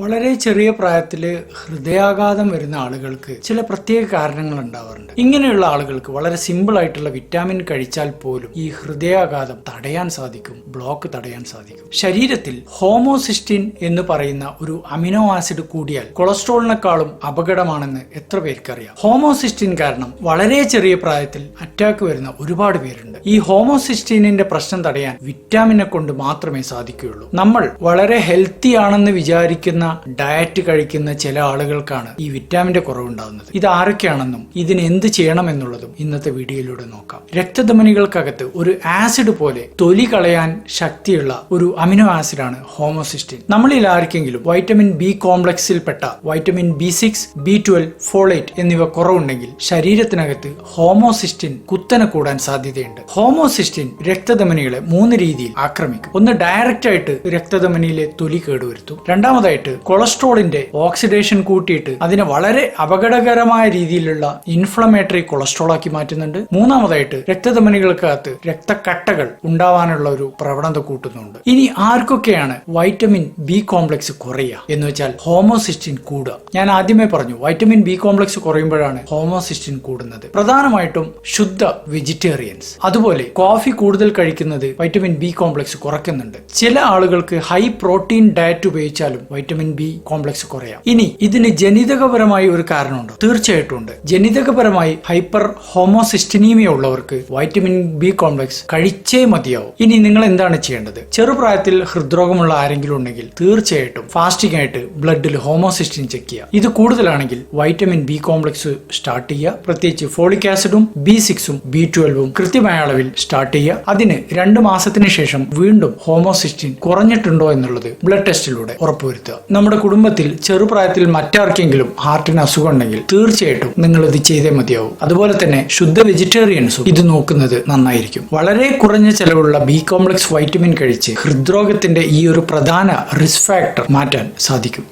വളരെ ചെറിയ പ്രായത്തിൽ ഹൃദയാഘാതം വരുന്ന ആളുകൾക്ക് ചില പ്രത്യേക കാരണങ്ങൾ ഉണ്ടാവാറുണ്ട്. ഇങ്ങനെയുള്ള ആളുകൾക്ക് വളരെ സിമ്പിൾ ആയിട്ടുള്ള വിറ്റാമിൻ കഴിച്ചാൽ പോലും ഈ ഹൃദയാഘാതം തടയാൻ സാധിക്കും ബ്ലോക്ക് തടയാൻ സാധിക്കും. ശരീരത്തിൽ ഹോമോസിസ്റ്റിൻ എന്ന് പറയുന്ന ഒരു അമിനോ ആസിഡ് കൂടിയാൽ കൊളസ്ട്രോളിനെക്കാളും അപകടമാണെന്ന് എത്ര പേർക്കറിയാം? ഹോമോസിസ്റ്റിൻ കാരണം വളരെ ചെറിയ പ്രായത്തിൽ അറ്റാക്ക് വരുന്ന ഒരുപാട് പേരുണ്ട്. ഈ ഹോമോസിസ്റ്റിനിന്റെ പ്രശ്നം തടയാൻ വിറ്റാമിനെ കൊണ്ട് മാത്രമേ സാധിക്കുകയുള്ളൂ. നമ്മൾ വളരെ ഹെൽത്തി ആണെന്ന് വിചാരിക്കുന്ന ഡയറ്റ് കഴിക്കുന്ന ചില ആളുകൾക്കാണ് ഈ വിറ്റാമിന്റെ കുറവുണ്ടാകുന്നത്. ഇത് ആരൊക്കെയാണെന്നും ഇതിന് എന്ത് ചെയ്യണമെന്നുള്ളതും ഇന്നത്തെ വീഡിയോയിലൂടെ നോക്കാം. രക്തധമനികൾക്കകത്ത് ഒരു ആസിഡ് പോലെ തൊലി കളയാൻ ശക്തിയുള്ള ഒരു അമിനോ ആസിഡാണ് ഹോമോസിസ്റ്റിൻ നമ്മളിൽ ആർക്കെങ്കിലും vitamin B കോംപ്ലക്സിൽപ്പെട്ട vitamin B six B twelve folate എന്നിവ കുറവുണ്ടെങ്കിൽ ശരീരത്തിനകത്ത് ഹോമോസിസ്റ്റിൻ കുത്തനെ കൂടാൻ സാധ്യതയുണ്ട്. ഹോമോസിസ്റ്റിൻ രക്തധമനികളെ മൂന്ന് രീതിയിൽ ആക്രമിക്കും. ഒന്ന് ഡയറക്റ്റ് ആയിട്ട് രക്തധമനിയിലെ തൊലി കേടുവരുത്തും. രണ്ടാമതായിട്ട് കൊളസ്ട്രോളിന്റെ ഓക്സിഡേഷൻ കൂട്ടിയിട്ട് അതിനെ വളരെ അപകടകരമായ രീതിയിലുള്ള ഇൻഫ്ലമേറ്ററി കൊളസ്ട്രോൾ ആക്കി മാറ്റുന്നുണ്ട്. മൂന്നാമതായിട്ട് രക്തധമനികൾക്കകത്ത് രക്തക്കട്ടകൾ ഉണ്ടാവാനുള്ള ഒരു പ്രവണത കൂട്ടുന്നുണ്ട്. ഇനി ആർക്കൊക്കെയാണ് വൈറ്റമിൻ ബി കോംപ്ലക്സ് കുറയുക എന്ന് വെച്ചാൽ ഹോമോസിസ്റ്റിൻ കൂടുക? ഞാൻ ആദ്യമേ പറഞ്ഞു വൈറ്റമിൻ ബി കോംപ്ലക്സ് കുറയുമ്പോഴാണ് ഹോമോസിസ്റ്റിൻ കൂടുന്നത്. പ്രധാനമായിട്ടും ശുദ്ധ വെജിറ്റേറിയൻസ്. അതുപോലെ കോഫി കൂടുതൽ കഴിക്കുന്നത് വൈറ്റമിൻ ബി കോംപ്ലക്സ് കുറയ്ക്കുന്നുണ്ട്. ചില ആളുകൾക്ക് ഹൈ പ്രോട്ടീൻ ഡയറ്റ് ഉപയോഗിച്ചാലും വൈറ്റമിൻ ബി കോംപ്ലക്സ് കുറയാം. ഇനി ഇതിന് ജനിതകപരമായി ഒരു കാരണമുണ്ട്. തീർച്ചയായിട്ടും ഉണ്ട്. ജനിതകപരമായി ഹൈപ്പർ ഹോമോസിസ്റ്റിനീമിയ ഉള്ളവർക്ക് വൈറ്റമിൻ ബി കോംപ്ലക്സ് കഴിച്ചേ മതിയാവും. ഇനി നിങ്ങൾ എന്താണ് ചെയ്യേണ്ടത്? ചെറുപ്രായത്തിൽ ഹൃദ്രോഗമുള്ള ആരെങ്കിലും ഉണ്ടെങ്കിൽ തീർച്ചയായിട്ടും ഫാസ്റ്റിംഗ് ആയിട്ട് ബ്ലഡിൽ ഹോമോസിസ്റ്റിൻ ചെക്ക് ചെയ്യുക. ഇത് കൂടുതലാണെങ്കിൽ വൈറ്റമിൻ ബി കോംപ്ലക്സ് സ്റ്റാർട്ട് ചെയ്യുക. പ്രത്യേകിച്ച് ഫോളിക് ആസിഡും ബി സിക്സും ബി ട്വൽവും കൃത്യമായ അളവിൽ സ്റ്റാർട്ട് ചെയ്യുക. അതിന് രണ്ട് മാസത്തിന് ശേഷം വീണ്ടും ഹോമോസിസ്റ്റിൻ കുറഞ്ഞിട്ടുണ്ടോ എന്നുള്ളത് ബ്ലഡ് ടെസ്റ്റിലൂടെ ഉറപ്പുവരുത്തുക. നമ്മുടെ കുടുംബത്തിൽ ചെറുപ്രായത്തിൽ മറ്റാർക്കെങ്കിലും ഹാർട്ടിന് അസുഖം ഉണ്ടെങ്കിൽ തീർച്ചയായിട്ടും നിങ്ങൾ ഇത് ചെയ്തേ മതിയാവും. അതുപോലെ തന്നെ ശുദ്ധ വെജിറ്റേറിയൻസും ഇത് നോക്കുന്നത് നന്നായിരിക്കും. വളരെ കുറഞ്ഞ ചെലവുള്ള ബി കോംപ്ലക്സ് വൈറ്റമിൻ കഴിച്ച് ഹൃദ്രോഗത്തിന്റെ ഈ ഒരു പ്രധാന റിസ്ക് ഫാക്ടർ മാറ്റാൻ സാധിക്കും.